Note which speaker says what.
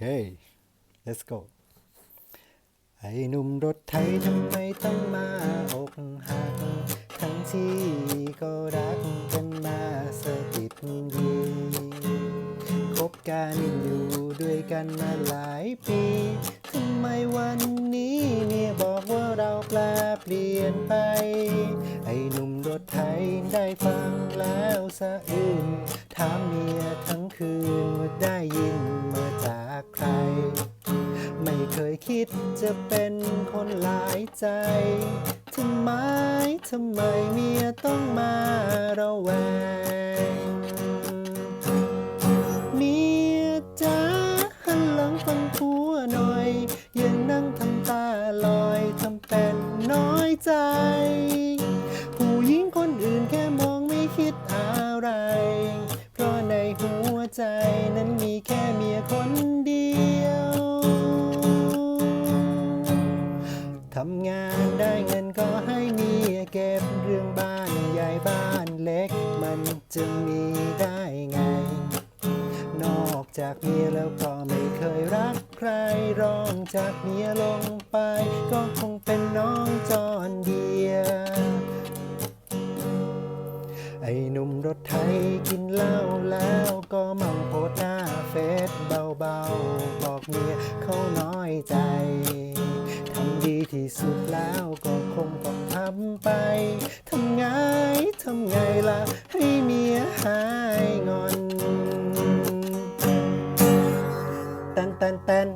Speaker 1: let's go ไอ้หนุ่มรถไทยทำไมต้องมาอกหัก ทั้งที่ก็รักกันมาสติดดีคบกันอยู่ด้วยกันมาหลายปีทำไมวันนี้เมียบอกว่าเราแปลเปลี่ยนไป ไอ้หนุ่มรถไทยได้ฟังแล้วสะอื้นถามเมียทั้งคืนว่าได้ยิน ยคิดจะเป็นคนหลายใจทำไมทำไมเมียต้องมาระแวงเมียจ้าหันหลังฟังผัวหน่อยอย่านั่งทำตาลอยทำเป็นน้อยใจ ผู้หญิงคนอื่นแค่มองไม่คิดอะไร เพราะในหัวใจนั้นมีแค่เมียคน ทำงานได้เงินก็ให้เมียเก็บเรื่องบ้านใหญ่บ้านเล็ก มันจะมีได้ไง นอกจากเมียแล้วก็ไม่เคยรักใครรองจากเมียลงไป ก็คงเป็นน้องจอนเดีย ไอ้หนุ่มรถไทยกินเหล้าแล้วก็เมาโพดหน้าเฟซเบาๆ บอกเมียเขาน้อยใจีที่สุดแล้วก็คงต้องทำไป ทำไง ทำไงล่ะ ให้เมียหายงอนตันตันตัน